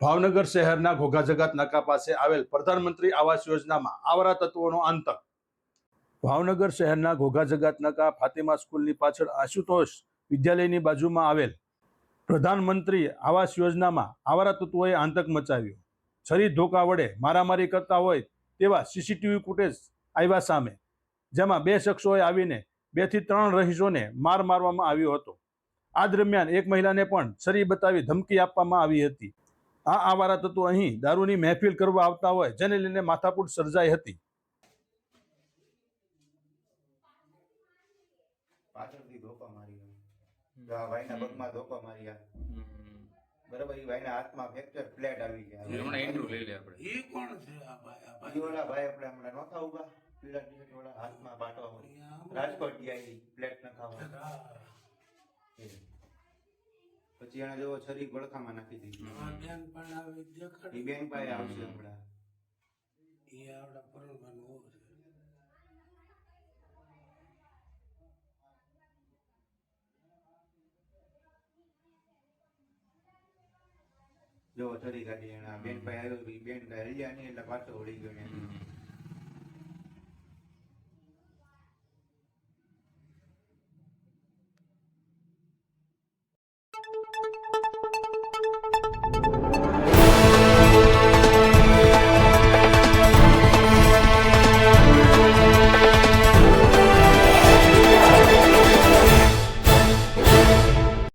ભાવનગર શહેરના ઘોઘાજગાત નાકા પાસે આવેલ પ્રધાનમંત્રી આવાસ યોજનામાં આવરા તત્વોનો આંતક ભાવનગર શહેરના ઘોઘાજગાત નાકા ફાતિમા સ્કૂલની પાછળ આશુતોષ વિદ્યાલયની બાજુમાં આવેલ પ્રધાનમંત્રી આવાસ યોજનામાં આવરા તત્વોએ આંતક મચાવ્યો. છરી ધોકા વડે મારામારી કરતા હોય તેવા સીસીટીવી ફૂટેજ આવ્યા સામે, જેમાં બે શખ્સોએ આવીને બેથી ત્રણ રહીશોને માર મારવામાં આવ્યો હતો. આ દરમિયાન એક મહિલાને પણ છરી બતાવી ધમકી આપવામાં આવી હતી. આ આવારા તત્વો અહીં દારૂની મહેફિલ કરવા આવતા હોય જેને લઈને માથાકૂટ સર્જાઈ હતી. પાછળથી ધોકા આ ભાઈના પગમાં ધોકા માર્યા. બરાબર એ ભાઈના હાથમાં ફ્રેક્ચર પ્લેટ આવી ગયા. હમણાં ઇન્ટરવ્યુ લઈ લે આપણે. એ કોણ છે આ ભાઈ આ ભાઈ? ઓલા ભાઈ આપણે હમણાં નહોતા ઊભા પીળા ટી-શર્ટ વાળા હાથમાં પાટવા વાળા. રાજકોટ ગયા પ્લેટ. એ. પછી એને જો છરી ગળખામાં નાખી દીધી. ઈ બેન પાસે આવશે હમણાં. એ આવડા પરણવાનું હોવું છે. જો છરી કાઢી એના. બેન પાસે આવ્યો બેન ભાઈ હલ્યા નહીં એટલે પાછો વળી ગયો ને